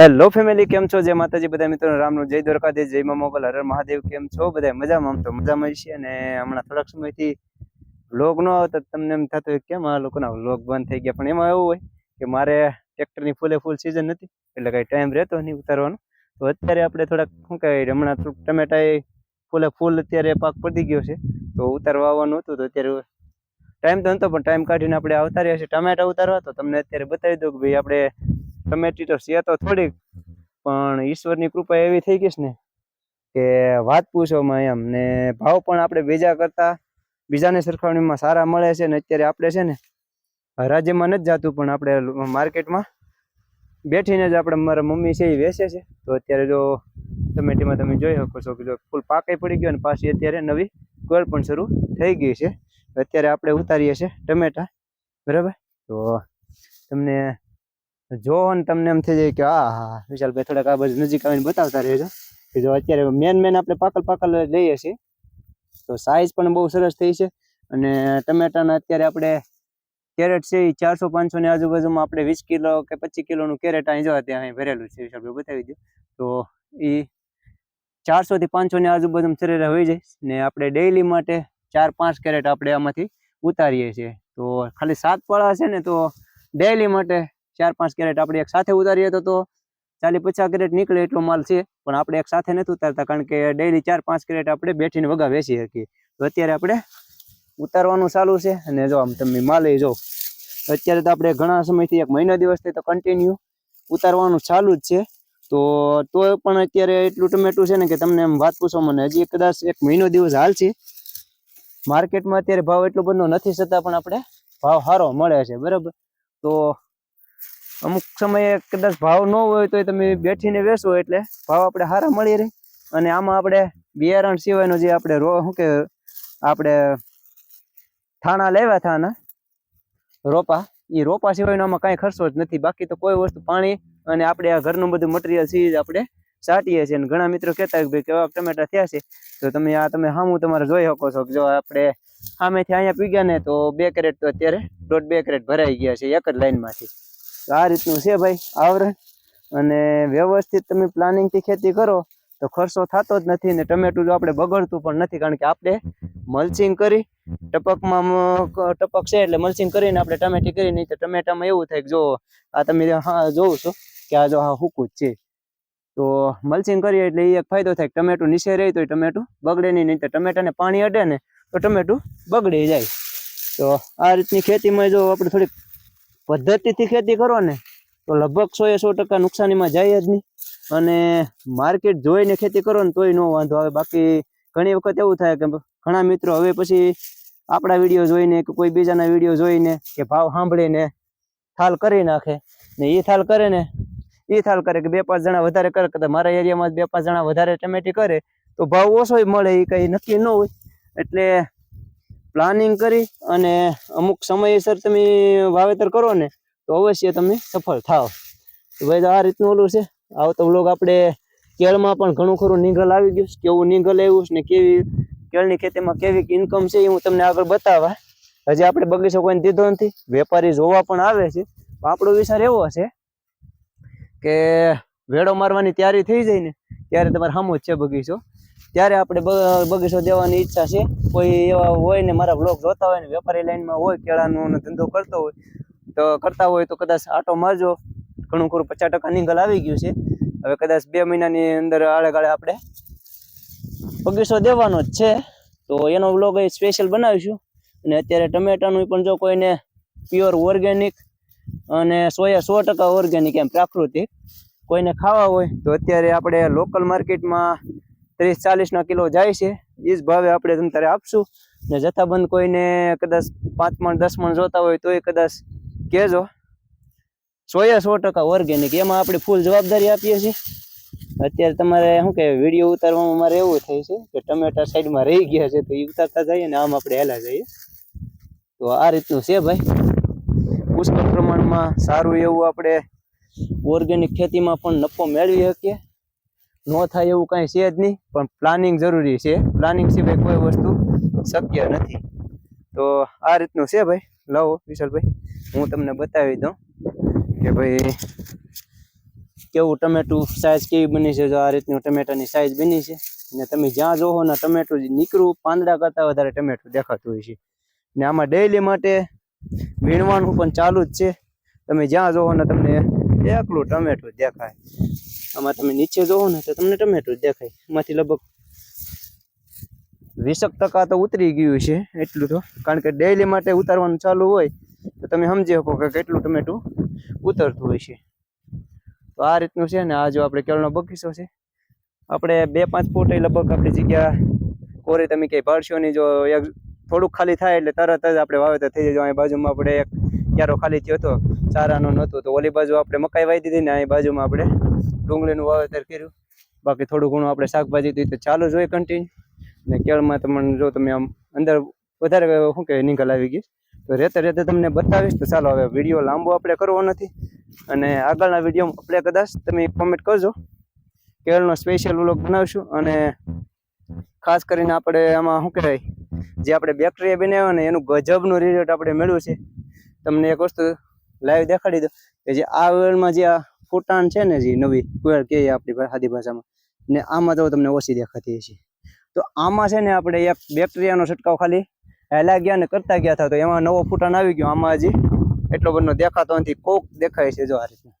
Hello family કેમ છો? જય માતાજી બધા મિત્રો રામનું જય દ્વારકાધીશ, જય મા મોગલ, હર મહાદેવ, કેમ છો? બધા મજામાં? આમ તો મજામાં છીએ અને હમણાં થોડાક સમયથી વ્લોગ નો આવતા, તમને એમ થતું હોય કેમ આ લોકોના વ્લોગ બંધ થઈ ગયા? પણ એમાં એવું હોય કે મારે ટ્રેક્ટરની ફૂલે ફૂલ સિઝન નથી, એટલે કાંઈ ટાઈમ રહેતો નહીં ઉતારવાનો. તો અત્યારે આપણે થોડાક, શું કહેવાય, હમણાં થોડુંક ટમેટા એ ફૂલે ફૂલ અત્યારે પાક પડી ગયો છે, તો ઉતારવા આવવાનું હતું, તો અત્યારે ટાઈમ તો નતો, પણ ટાઈમ કાઢીને આપણે આવતા રહ્યા છીએ. ટમેટા ઉતારવા, તો તમને અત્યારે બતાવી દઉં કે ભાઈ આપણે તો છે તો થોડીક, પણ ઈશ્વરની કૃપા એવી થઈ ગઈ છે ને કે વાત પૂછવામાં એમ ને ભાવ પણ આપણે બીજા કરતા, બીજાની સરખામણીમાં સારા મળે છે ને અત્યારે આપણે છે ને રાજ્યમાં નથી જાતું, પણ આપણે માર્કેટમાં બેઠીને જ આપણે મારા મમ્મી છે એ વેચે છે. તો અત્યારે જો ટમેટીમાં તમે જોઈ શકો છો કે જો ફૂલ પાકે પડી ગયો અને પાછી અત્યારે નવી ગોળ પણ શરૂ થઈ ગઈ છે. અત્યારે આપણે ઉતારીએ છીએ ટમેટા, બરાબર? તો તમને જો ને તમને એમ થઈ જાય કે આ હા વિશાલભાઈ થોડાક આ બાજુ નજીક આવીને બતાવતા રહેજો. કે જો અત્યારે મેન મેન આપણે પાકલ પાકલ લઈએ છીએ, તો સાઈઝ પણ બહુ સરસ થઈ છે અને ટમેટાના અત્યારે આપણે કેરેટ છે એ ચારસો, પાંચસો ની આજુબાજુમાં આપણે વીસ કિલો કે પચીસ કિલોનું કેરેટ અહીં જોવા ત્યાં અહીં ભરેલું છે, વિશાલભાઈ બતાવી દો તો એ ચારસો થી પાંચસો ની આજુબાજુમાં સરેરાશ હોય જાય ને આપણે ડેઈલી માટે ચાર, પાંચ કેરેટ આપણે આમાંથી ઉતારીએ છીએ. તો ખાલી સાત પાળા છે ને, તો ડેઈલી માટે ચાર પાંચ કેરેટ આપણે એક સાથે ઉતારીએ તો તો ચાલી પચાસ કેરેટ નીકળે એટલો માલ છે. પણ આપણે એક સાથે નથી ઉતારતા કારણ કે ડેઈલી ચાર પાંચ કેરેટ આપણે બેઠીને વગા વેચી શકીએ. તો અત્યારે આપણે ઉતારવાનું ચાલુ છે અને જો આમ તમે માલે જો અત્યારે તો આપણે ઘણા સમયથી એક મહિનો દિવસથી તો કન્ટિન્યુ ઉતારવાનું ચાલુ જ છે. તો તોય પણ અત્યારે એટલું ટમેટું છે ને કે તમને એમ વાત પૂછો મને હજી કદાચ એક મહિનો દિવસ હાલ છે. માર્કેટમાં અત્યારે ભાવ એટલો બધો નથી છતાં પણ આપણે ભાવ સારો મળે છે, બરાબર? તો અમુક સમયે કદાચ ભાવ ન હોય તો તમે બેઠીને વેચો એટલે ભાવ આપણે સારા મળી રહે. અને આમાં આપણે બિયારણ સિવાયનો જે આપણે રો, શું કે આપણે થાણા લેવા થાના રોપા એ રોપા સિવાયનો આમાં કાંઈ ખર્ચો જ નથી. બાકી તો કોઈ વસ્તુ પાણી અને આપણે આ ઘરનું બધું મટીરિયલ સીજ આપણે સાટીએ છીએ. અને ઘણા મિત્રો કહેતા કે ભાઈ કેવા ટમેટા થયા છે. તો તમે આ, તમે સામું તમારે જોઈ શકો છો જો આપણે સામેથી અહીંયા પી ગયા ને તો બે કેરેટ તો અત્યારે દોઢ બે કેરેટ ભરાઈ ગયા છે એક જ લાઈનમાંથી તો આ રીતનું છે ભાઈ આવરણ. અને વ્યવસ્થિત તમે પ્લાનિંગથી ખેતી કરો, તો ખર્ચો થતો જ નથી ને ટમેટું જો આપણે બગડતું પણ નથી, કારણ કે આપણે મલ્ચિંગ કરી, ટપકમાં ટપક છે એટલે મલ્ચિંગ કરીને આપણે ટમેટી કરી, નહીં તો ટમેટામાં એવું થાય કે જો, આ તમે હા, જોઉં છો કે આ જો હા હુકું જ છે. તો મલ્ચિંગ કરીએ એટલે એ એક ફાયદો થાય ટમેટું નીચે રહે તો ટમેટું બગડે નહીં નહીં તો ટમેટાને પાણી અડે ને તો ટમેટું બગડી જાય. તો આ રીતની ખેતીમાં જો આપણે થોડીક પદ્ધતિથી ખેતી કરો ને, તો લગભગ સો એ સો ટકા નુકસાનીમાં જાય જ નહીં. અને માર્કેટ જોઈને ખેતી કરો ને, તોય ન વાંધો આવે. બાકી ઘણી વખત એવું થાય કે ઘણા મિત્રો હવે પછી આપણા વીડિયો જોઈને કે કોઈ બીજાના વીડિયો જોઈને કે ભાવ સાંભળીને થાલ કરી નાખે. ને એ થાલ કરે ને એ થાલ કરે કે બે પાંચ જણા વધારે કરે કે મારા એરિયામાં બે પાંચ જણા વધારે ટમેટી કરે, તો ભાવ ઓછો મળે એ કંઈ નક્કી ન હોય. એટલે પ્લાનિંગ કરી અને અમુક સમયસર તમે વાવેતર કરો ને, તો અવશ્ય તમે સફળ થાવ. તો ભાઈ તો આ રીતનું ઓલું છે. આવતો વ્લોગ આપણે કેળમાં પણ ઘણું ખરું નીંગલ આવી ગયું કેવું નીંગલ આવ્યું ને કેવી, કેળની ખેતીમાં કેવી ઇન્કમ છે એ હું તમને આગળ બતાવવા. હજી આપણે બગીચો કોઈને દીધો નથી. વેપારી જોવા પણ આવે છે. આપણો વિચાર એવો છે કે વેડો મારવાની તૈયારી થઈ જાય ને, ત્યારે તમારે સામો જ છે બગીચો. ત્યારે આપણે બગીચો દેવાની ઈચ્છા છે. કોઈ એવા હોય ને મારા બ્લોગ જોતા હોય ને વેપારી લાઈનમાં હોય, કેળાનો ધંધો કરતો હોય, તો કરતા હોય તો કદાચ આટો મારજો. ઘણું ખરું, પચાસ ટકા નિંગલ આવી ગયું છે. હવે કદાચ બે મહિનાની અંદર આળે ગાળે આપણે બગીચો દેવાનો જ છે. તો એનો વ્લોગ એ સ્પેશિયલ બનાવીશું. અને અત્યારે ટમેટાનું પણ જો કોઈને પ્યોર ઓર્ગેનિક અને સોયા સો ટકા ઓર્ગેનિક એમ પ્રાકૃતિક કોઈને ખાવા હોય, તો અત્યારે આપણે લોકલ માર્કેટમાં ત્રીસ ચાલીસનો કિલો જાય છે. એ જ ભાવે આપણે તમ તારે આપશું. ને જથ્થાબંધ કોઈને કદાચ પાંચ મણ, દસ મણ જોતા હોય તોય કદાચ કહેજો. સોએ સો ટકા ઓર્ગેનિક એમાં આપણે ફૂલ જવાબદારી આપીએ છીએ. અત્યારે તમારે શું કે વીડિયો ઉતારવામાં મારે એવું થાય છે કે ટમેટા સાઈડમાં રહી ગયા છે તો એ ઉતારતા જઈએ ને આમ આપણે હેલા જઈએ. તો આ રીતનું છે ભાઈ. પુષ્કળ પ્રમાણમાં સારું એવું આપણે ઓર્ગેનિક ખેતીમાં પણ નફો મેળવી શકીએ. ન થાય એવું કાંઈ છે જ નહીં, પણ પ્લાનિંગ જરૂરી છે. પ્લાનિંગ સિવાય કોઈ વસ્તુ શક્ય નથી. તો આ રીતનું છે ભાઈ. લાવો, વિશાલભાઈ, હું તમને બતાવી દઉં કે ભાઈ, કેવું ટમેટું સાઈઝ કેવી બની છે? જો આ રીતનું ટમેટાની સાઈઝ બની છે. ને તમે જ્યાં જોવો ને ટમેટું નીકળું, પાંદડા કરતાં વધારે ટમેટું દેખાતું હોય છે. ને આમાં ડેઈલી માટે વીણવાનું પણ ચાલુ જ છે. તમે જ્યાં જોવો ને તમને એકલું ટમેટું દેખાય. આમાં તમે નીચે જોવો ને તો તમને ટમેટું દેખાય. એમાંથી લગભગ વીસક ટકા તો ઉતરી ગયું છે, એટલું તો. કારણ કે ડેઈલી માટે ઉતારવાનું ચાલુ હોય, તો તમે સમજી શકો કે કેટલું ટમેટું ઉતરતું હોય છે. તો આ રીતનું છે ને, આ જો આપણે કેળનો બગીચો છે. આપણે બે પાંચ ફૂટ લગભગ આપણી જગ્યા કોરી તમે ક્યાંય પાડશો નહીં, જો એક થોડુંક ખાલી થાય એટલે તરત જ આપણે વાવેતર થઈ જાય. અહીં બાજુમાં આપણે એક ક્યારો ખાલી થયો હતો, ચારાનો નહોતું, તો ઓલી બાજુ આપણે મકાઈ વાવી દીધી ને, અહીં બાજુમાં આપણે ડુંગળીનું વાવેતર કર્યું. બાકી થોડું ઘણું આપણે શાકભાજી તો ચાલુ જ હોય કન્ટિન્યુ ને કેળમાં તમને જો તમે આમ અંદર વધારે શું કહેવાય નિકાલ આવી ગઈ. તો રહેતા રહેતા તમને બતાવીશ. તો ચાલો હવે વીડિયો લાંબો આપણે કરવો નથી. અને આગળના વીડિયો આપણે કદાચ તમે કોમેન્ટ કરજો. કેળનો સ્પેશિયલ વ્લોગ બનાવશું. અને ખાસ કરીને આપણે આમાં શું કહેવાય, જે આપણે બેક્ટેરિયા બનાવ્યો ને, એનું ગજબનું રિઝલ્ટ આપણે મેળવ્યું છે. તમને એક વસ્તુ લાઈવ દેખાડી દો કે જે આ વેળમાં જે આ ફૂટાણ છે ને જે નવી કુવેર કહે આપણી સાદી ભાષામાં. ને આમાં તો તમને ઓછી દેખાતી હશે. તો આમાં છે ને આપણે બેક્ટેરિયાનો છંટકાવ ખાલી. હેલા ગયા ને કરતા ગયા હતા તો એમાં નવો ફૂટાણ આવી ગયો. આમાં હજી એટલો બધો દેખાતો નથી. કોક દેખાય છે જો આ રીતના.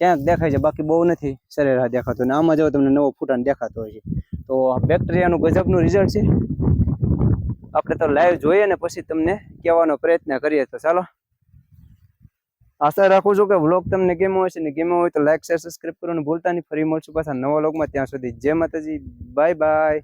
ક્યાંક દેખાય છે, બાકી બહુ નથી સરેરાશ દેખાતો. ને આમાં જો તમને નવો ફૂટાણ દેખાતો હોય છે તો બેક્ટેરિયાનું ગજબનું રિઝલ્ટ છે. આપણે તો લાઈવ જોઈએ ને પછી તમને કહેવાનો પ્રયત્ન કરીએ તો ચાલો. આશા રાખું છું કે વ્લોગ તમને ગમ્યો હશે ને ગમ્યો હોય તો લાઈક શેર સબસ્ક્રાઈબ કરવાનું ભૂલતા નહીં. ફરી મળશું પાછા નવા વ્લોગમાં ત્યાં સુધી જય માતાજી. Bye bye